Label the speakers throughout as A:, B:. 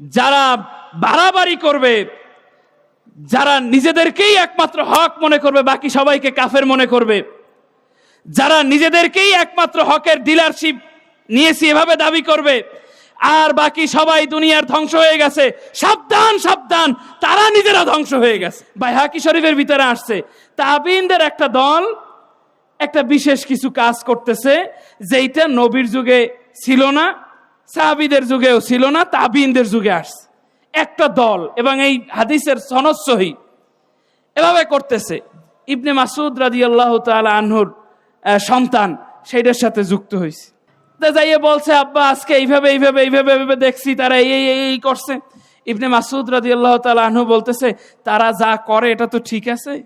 A: যারা বাড়াবাড়ি করবে, যারা নিজেদেরকেই একমাত্র হক মনে করবে, বাকি সবাইকে কাফের মনে করবে, যারা নিজেদেরকেই একমাত্র হকের ডিলারশিপ নিয়েছি, এভাবে দাবি করবে, আর বাকি সবাই দুনিয়ার ধ্বংস হয়ে গেছে, সাবধান সাবধান, তারা নিজেরা ধ্বংস হয়ে গেছে। বাইহাকি শরীফের ভিতরে আসছে, তাবিনদের একটা দল, একটা বিশেষ কিছু কাজ করতেছে, যেইটা নবীর যুগে ছিল না সাহাবিদের যুগেও ছিল না তাবিনদের যুগে আসছে। একটা দল এবং এই হাদিসের সনদ সহি। এভাবে করতেছে। ইবনে মাসুদ রাজি আল্লাহ আনহুর আহ, সন্তান সেইটার সাথে যুক্ত হয়েছে তা যাইয়ে বলছে আব্বা আজকে এইভাবে এইভাবে এইভাবে এইভাবে দেখছি তারা এই এই এই- করছে। ইবনে মাসুদ রাজি আল্লাহ আনহু বলতেছে তারা যা করে এটা তো ঠিক আছে?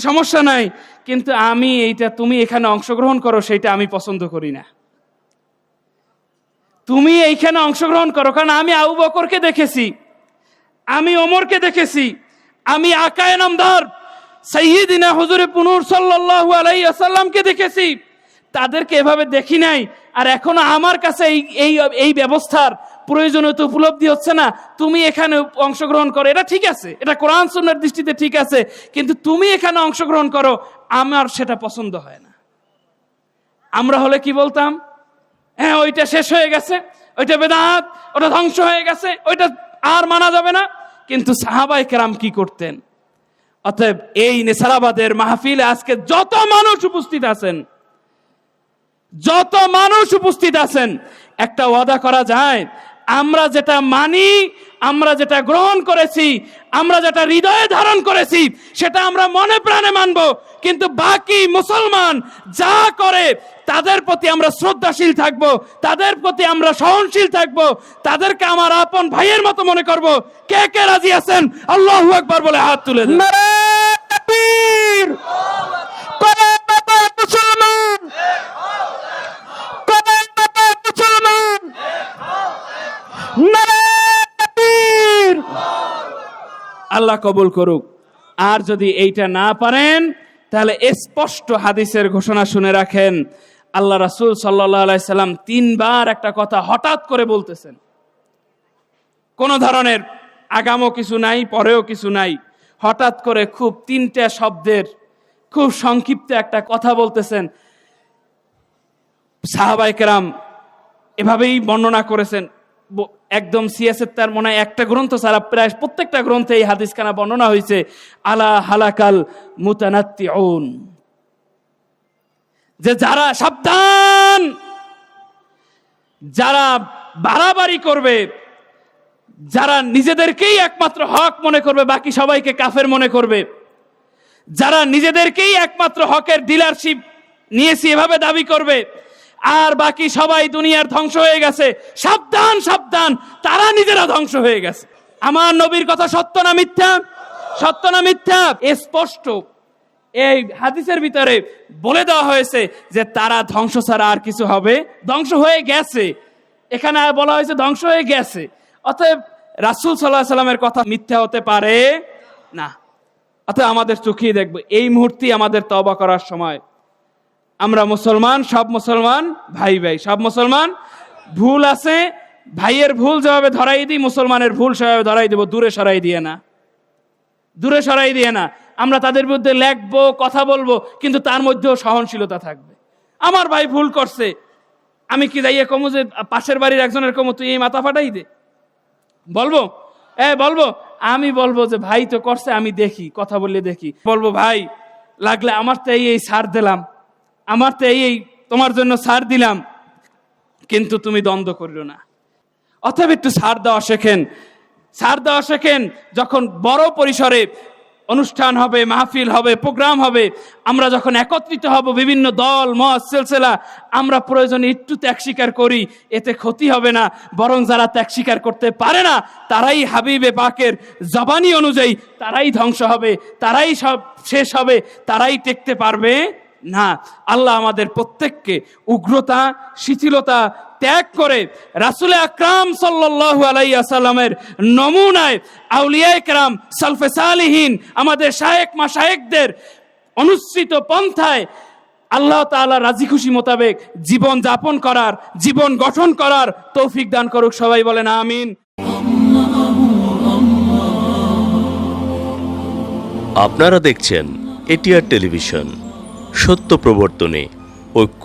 A: সমস্যা নাই কিন্তু আমি এইটা তুমি এখানে অংশগ্রহণ করো সেটা আমি পছন্দ করি না। তুমি এইখানে অংশগ্রহণ করো, কারণ আমি আবু বকরকে দেখেছি, আমি ওমরকে দেখেছি, আমি আকায় নামদার সৈয়দিনা হুজুরে পুনুর সাল্লাল্লাহু আলাই আসাল্লামকে দেখেছি। তাদেরকে এভাবে দেখি নাই, আর এখনও আমার কাছে এই এই এই ব্যবস্থার প্রয়োজনীয়তা উপলব্ধি হচ্ছে না। তুমি এখানে অংশগ্রহণ করো, এটা ঠিক আছে, এটা কোরআন সুন্নার দৃষ্টিতে ঠিক আছে, কিন্তু তুমি এখানে অংশগ্রহণ করো, আমার সেটা পছন্দ হয় না। আমরা হলে কি বলতাম? হ্যাঁ ওইটা শেষ হয়ে গেছে, ওইটা বেদাত, ওটা ধ্বংস হয়ে গেছে, ওইটা আর মানা যাবে না। কিন্তু সাহাবাই কেরাম কি করতেন? অতএব এই নেসারাবাদের মাহফিলে আজকে যত মানুষ উপস্থিত আছেন, যত মানুষ উপস্থিত আছেন, একটা ওয়াদা করা যায়, আমরা যেটা মানি, আমরা যেটা গ্রহণ করেছি, আমরা যেটা হৃদয়ে ধারণ করেছি, সেটা আমরা মনে প্রাণে মানব। কিন্তু বাকি মুসলমান যা করে তাদের প্রতি আমরা শ্রদ্ধাশীল থাকব তাদের প্রতি আমরা সহনশীল থাকব তাদেরকে আমার আপন ভাইয়ের মতো মনে করব। কে কে রাজি আছেন? আল্লাহ একবার বলে হাত তুলে
B: মুসলমান। মুসলমান।
A: আল্লাহ কবুল করুক। আর যদি এইটা না পারেন তাহলে স্পষ্ট হাদিসের ঘোষণা শুনে রাখেন, আল্লাহ রাসূল সাল্লাম তিনবার একটা কথা হঠাৎ করে বলতেছেন। কোন ধরনের আগামও কিছু নাই, পরেও কিছু নাই। হঠাৎ করে খুব তিনটা শব্দের খুব সংক্ষিপ্ত একটা কথা বলতেছেন। সাহাবাই কেরাম এভাবেই বর্ণনা করেছেন একদম সিয়াসের তার মনে হয় একটা গ্রন্থ ছাড়া প্রায় প্রত্যেকটা গ্রন্থে এই হাদিসখানা বর্ণনা হয়েছে, আলা হালাকাল মুতানাত্তিউন। যে যারা সাবধান, যারা বাড়াবাড়ি করবে, যারা নিজেদেরকেই একমাত্র হক মনে করবে, বাকি সবাইকে কাফের মনে করবে, যারা নিজেদেরকেই একমাত্র হকের ডিলারশিপ নিয়েছি, এভাবে দাবি করবে আর বাকি সবাই দুনিয়ার ধ্বংস হয়ে গেছে। সাবধান সাবধান। তারা নিজেরা ধ্বংস হয়ে গেছে। আমার নবীর কথা সত্য না মিথ্যা? সত্য না মিথ্যা? স্পষ্ট। এই হাদিসের ভিতরে বলে দেওয়া হয়েছে যে তারা ধ্বংস ছাড়া আর কিছু হবে। ধ্বংস হয়ে গেছে। এখানে বলা হয়েছে ধ্বংস হয়ে গেছে। অতএব রাসূল সাল্লাহ সাল্লামের কথা মিথ্যা হতে পারে না। অতএব আমাদের চোখেই দেখব। এই মুহূর্তে আমাদের তবা করার সময় আমরা মুসলমান, সব মুসলমান ভাই ভাই, সব মুসলমান। ভুল আছে, ভাইয়ের ভুল যেভাবে ধরাই দিই, মুসলমানের ভুল সেভাবে ধরাই দেবো, দূরে সরাই দিয়ে না। দূরে সরাই দিয়ে না। আমরা তাদের বিরুদ্ধে লেখবো, কথা বলব, কিন্তু তার মধ্যেও সহনশীলতা থাকবে। আমার ভাই ভুল করছে। আমি কি যাইয়ে কমু যে পাশের বাড়ির একজনের কমু, তুই এই মাথা ফাটাই দে? বলব? এ, বলব? আমি বলব যে ভাই তো করছে, আমি দেখি, কথা বললে দেখি। বলব, ভাই, লাগলে আমার তো এই সার দিলাম। আমার তো এই তোমার জন্য সার দিলাম, কিন্তু তুমি দ্বন্দ্ব করিল না। অতএব একটু সার দেওয়া শেখেন। সার দেওয়া শেখেন, যখন বড় পরিসরে অনুষ্ঠান হবে, মাহফিল হবে, প্রোগ্রাম হবে, আমরা যখন একত্রিত হব বিভিন্ন দল, মত, সিলসিলা, আমরা প্রয়োজনে একটু ত্যাগ স্বীকার করি, এতে ক্ষতি হবে না। বরং যারা ত্যাগ স্বীকার করতে পারে না, তারাই হাবিবে পাকের জবানি অনুযায়ী তারাই ধ্বংস হবে, তারাই সব শেষ হবে, তারাই টেকতে পারবে না, আল্লাহ আমাদের প্রত্যেককে উগ্রতা, শিথিলতা ত্যাগ করে রাসুল আকরাম সাল্লাল্লাহু আলাই আসাল্লামের নমুনায় আউলিয়া একরাম সালফে সালিহীন, আমাদের শায়েক মা শায়েকদের অনুসৃত পন্থায় আল্লাহ তাআলা রাজি খুশি মোতাবেক জীবন যাপন করার, জীবন গঠন করার তৌফিক দান করুক, সবাই বলেন আমিন।
C: আপনারা দেখছেন এটিআর টেলিভিশন। সত্য প্রবর্তনে ঐক্য।